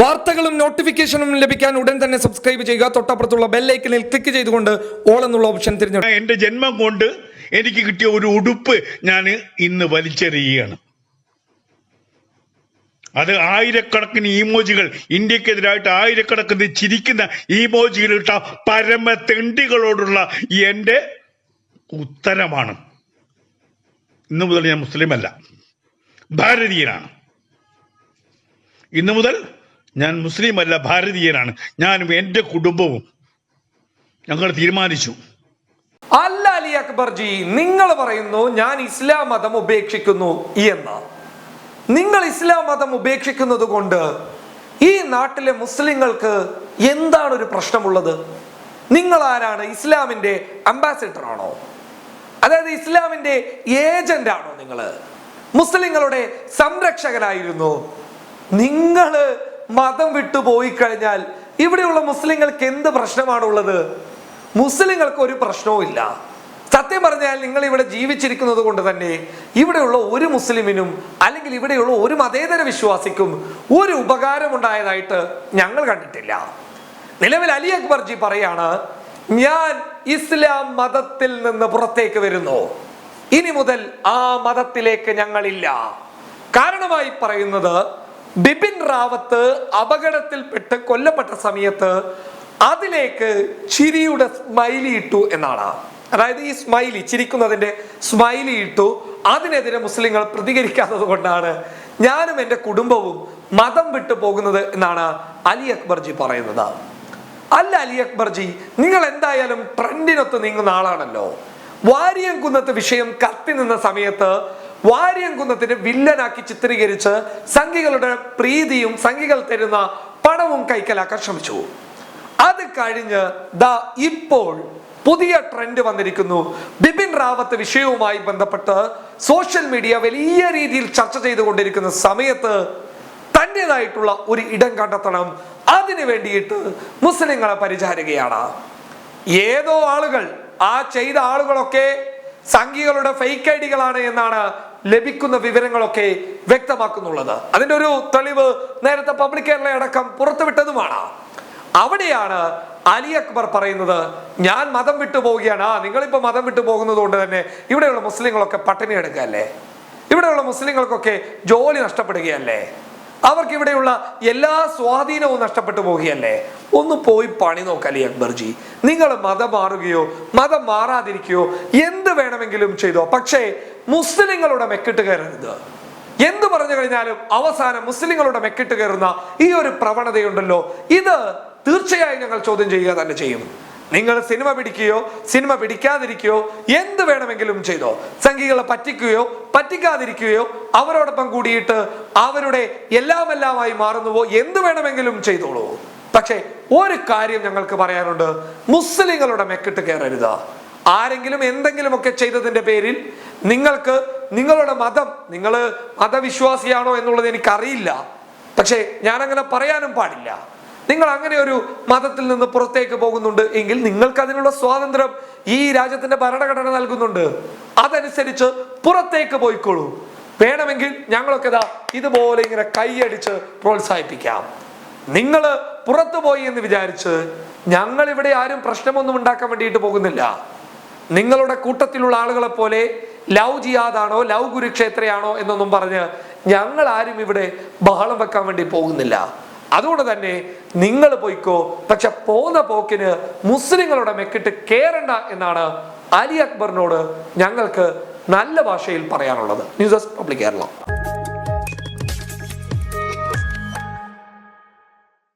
വാർത്തകളും നോട്ടിഫിക്കേഷനും ലഭിക്കാൻ ഉടൻ തന്നെ സബ്സ്ക്രൈബ് ചെയ്യുക. തൊട്ടപ്പുറത്തുള്ള ബെല്ലൈക്കനിൽ ക്ലിക്ക് ചെയ്തുകൊണ്ട് ഓൾ എന്നുള്ള ഓപ്ഷൻ തിരഞ്ഞെടുക്കുക. എന്റെ ജന്മം കൊണ്ട് എനിക്ക് കിട്ടിയ ഒരു ഉടുപ്പ് ഞാൻ ഇന്ന് വലിച്ചെറിയുകയാണ്. അത് ആയിരക്കണക്കിന് ഇമോജികൾ ഇന്ത്യക്കെതിരായിട്ട് ആയിരക്കണക്കിന് ചിരിക്കുന്ന ഈമോജികൾ ഇട്ട പരമ തെണ്ടികളോടുള്ള എന്റെ ഉത്തരമാണ്. ഇന്നു മുതൽ ഞാൻ മുസ്ലിമല്ല ഭാരതീയനാണ്. ഇന്നു മുതൽ ഞാൻ മുസ്ലിം അല്ല ഭാരതീയനാണ്. ഞാനും എന്റെ കുടുംബവും ഞങ്ങൾ തീരുമാനിച്ചു. അല്ല അലി അക്ബർജി നിങ്ങൾ പറയുന്നു ഞാൻ ഇസ്ലാം മതം ഉപേക്ഷിക്കുന്നു എന്ന്. നിങ്ങൾ ഇസ്ലാം മതം ഉപേക്ഷിക്കുന്നത് കൊണ്ട് ഈ നാട്ടിലെ മുസ്ലിങ്ങൾക്ക് എന്താണ് ഒരു പ്രശ്നമുള്ളത്? നിങ്ങൾ ആരാണ്? ഇസ്ലാമിന്റെ അംബാസിഡർ ആണോ അതായത് ഇസ്ലാമിന്റെ ഏജന്റ് ആണോ നിങ്ങൾ? മുസ്ലിങ്ങളുടെ സംരക്ഷകനായിരുന്നു. നിങ്ങൾ മതം വിട്ടു പോയി കഴിഞ്ഞാൽ ഇവിടെയുള്ള മുസ്ലിങ്ങൾക്ക് എന്ത് പ്രശ്നമാണുള്ളത്? മുസ്ലിങ്ങൾക്ക് ഒരു പ്രശ്നവും ഇല്ല. സത്യം പറഞ്ഞാൽ നിങ്ങൾ ഇവിടെ ജീവിച്ചിരിക്കുന്നത് കൊണ്ട് തന്നെ ഇവിടെയുള്ള ഒരു മുസ്ലിമിനും അല്ലെങ്കിൽ ഇവിടെയുള്ള ഒരു മതേതര വിശ്വാസിക്കും ഒരു ഉപകാരം ഉണ്ടായതായിട്ട് ഞങ്ങൾ കണ്ടിട്ടില്ല. നിലവിൽ അലി അക്ബർജി പറയാണ് ഞാൻ ഇസ്ലാം മതത്തിൽ നിന്ന് പുറത്തേക്ക് വരുന്നു. ഇനി മുതൽ ആ മതത്തിലേക്ക് ഞങ്ങളില്ല. കാരണമായി പറയുന്നത് ബിപിൻ റാവത്ത് അപകടത്തിൽപ്പെട്ട് കൊല്ലപ്പെട്ട സമയത്ത് അതിലേക്ക് ചിരിയുടെ സ്മൈലി ഇട്ടു എന്നാണ്. അതായത് ഈ സ്മൈലി ചിരിക്കുന്നതിന്റെ സ്മൈലി ഇട്ടു. അതിനെതിരെ മുസ്ലിങ്ങൾ പ്രതികരിക്കാത്തത് കൊണ്ടാണ് ഞാനും എന്റെ കുടുംബവും മതം വിട്ടു പോകുന്നത് എന്നാണ് അലി അക്ബർജി പറയുന്നത്. അല്ല അലി അക്ബർജി നിങ്ങൾ എന്തായാലും ട്രെൻഡിനൊത്ത് നീങ്ങുന്ന ആളാണല്ലോ. വാരിയംകുന്നത്ത് വിഷയം കത്തി നിന്ന സമയത്ത് വാരിയംകുന്നത്തിന് വില്ലനാക്കി ചിത്രീകരിച്ച് സംഘികളുടെ പ്രീതിയും സംഘികൾ തരുന്ന പണവും കൈക്കലാക്കാൻ ശ്രമിച്ചു. അത് കഴിഞ്ഞ് ദാ ഇപ്പോൾ പുതിയ ട്രെൻഡ് വന്നിരിക്കുന്നു. ബിപിൻ റാവത്ത് വിഷയവുമായി ബന്ധപ്പെട്ട് സോഷ്യൽ മീഡിയ വലിയ രീതിയിൽ ചർച്ച ചെയ്തുകൊണ്ടിരിക്കുന്ന സമയത്ത് തന്റെതായിട്ടുള്ള ഒരു ഇടം കണ്ടെത്തണം. അതിനു വേണ്ടിയിട്ട് മുസ്ലിങ്ങളെ പരിചാരുകയാണ്. ഏതോ ആളുകൾ ആ ചെയ്ത ആളുകളൊക്കെ സംഘികളുടെ ഫേക്ക് ഐഡികളാണ് എന്നാണ് ലഭിക്കുന്ന വിവരങ്ങളൊക്കെ വ്യക്തമാക്കുന്നുള്ളത്. അതിന്റെ ഒരു തെളിവ് നേരത്തെ പബ്ലിക് കേരള അടക്കം പുറത്തുവിട്ടതുമാണ്. അവിടെയാണ് അലി അക്ബർ പറയുന്നത് ഞാൻ മതം വിട്ടു പോവുകയാണ്. ആ നിങ്ങളിപ്പോ മതം വിട്ടു പോകുന്നത് കൊണ്ട് തന്നെ ഇവിടെയുള്ള മുസ്ലിങ്ങളൊക്കെ പട്ടിണി എടുക്കുകയല്ലേ ഇവിടെയുള്ള മുസ്ലിങ്ങൾക്കൊക്കെ ജോലി നഷ്ടപ്പെടുകയല്ലേ? അവർക്ക് ഇവിടെയുള്ള എല്ലാ സ്വാധീനവും നഷ്ടപ്പെട്ടു പോവുകയല്ലേ? ഒന്ന് പോയി പണി നോക്കലി അക്ബർജി. നിങ്ങൾ മതം മാറുകയോ മതം മാറാതിരിക്കുകയോ എന്ത് വേണമെങ്കിലും ചെയ്തോ. പക്ഷേ മുസ്ലിങ്ങളുടെ മെക്കിട്ട് കയറരുത്. എന്ത് പറഞ്ഞു കഴിഞ്ഞാലും അവസാനം മുസ്ലിങ്ങളുടെ മെക്കിട്ട് കയറുന്ന ഈ ഒരു പ്രവണതയുണ്ടല്ലോ. ഇത് തീർച്ചയായും ഞങ്ങൾ ചോദ്യം ചെയ്യുക തന്നെ ചെയ്യും. നിങ്ങൾ സിനിമ പിടിക്കുകയോ സിനിമ പിടിക്കാതിരിക്കുകയോ എന്ത് വേണമെങ്കിലും ചെയ്തോ സംഘികളെ പറ്റിക്കുകയോ പറ്റിക്കാതിരിക്കുകയോ അവരോടൊപ്പം കൂടിയിട്ട് അവരുടെ എല്ലാം എല്ലാമായി മാറുന്നുവോ എന്ത് വേണമെങ്കിലും ചെയ്തോളൂ. പക്ഷേ ഒരു കാര്യം ഞങ്ങൾക്ക് പറയാനുണ്ട് മുസ്ലിങ്ങളുടെ മെക്കിട്ട് കയറരുത്. ആരെങ്കിലും എന്തെങ്കിലുമൊക്കെ ചെയ്തതിന്റെ പേരിൽ നിങ്ങൾക്ക് നിങ്ങളുടെ മതം നിങ്ങൾ മതവിശ്വാസിയാണോ എന്നുള്ളത് എനിക്കറിയില്ല. പക്ഷേ ഞാനങ്ങനെ പറയാനും പാടില്ല. നിങ്ങൾ അങ്ങനെ ഒരു മതത്തിൽ നിന്ന് പുറത്തേക്ക് പോകുന്നുണ്ട് എങ്കിൽ നിങ്ങൾക്ക് അതിനുള്ള സ്വാതന്ത്ര്യം ഈ രാജ്യത്തിന്റെ ഭരണഘടന നൽകുന്നുണ്ട്. അതനുസരിച്ച് പുറത്തേക്ക് പോയിക്കോളൂ. വേണമെങ്കിൽ ഞങ്ങളൊക്കെ ഇതാ ഇതുപോലെ ഇങ്ങനെ കൈയടിച്ച് പ്രോത്സാഹിപ്പിക്കാം. നിങ്ങൾ പുറത്തു പോയി എന്ന് വിചാരിച്ച് ഞങ്ങൾ ഇവിടെ ആരും പ്രശ്നമൊന്നും ഉണ്ടാക്കാൻ വേണ്ടിയിട്ട് പോകുന്നില്ല. നിങ്ങളുടെ കൂട്ടത്തിലുള്ള ആളുകളെ പോലെ ലൗ ജിയാദാണോ ലവ് കുരുക്ഷേത്രയാണോ എന്നൊന്നും പറഞ്ഞ് ഞങ്ങൾ ആരും ഇവിടെ ബഹളം വെക്കാൻ വേണ്ടി പോകുന്നില്ല. അതുകൊണ്ട് തന്നെ നിങ്ങൾ പോയിക്കോ. പക്ഷെ പോന്ന പോക്കിന് മുസ്ലിങ്ങളുടെ മെക്കിട്ട് കേറണ്ട എന്നാണ് അലി അക്ബറിനോട് ഞങ്ങൾക്ക് നല്ല ഭാഷയിൽ പറയാനുള്ളത്. News desk public Kerala.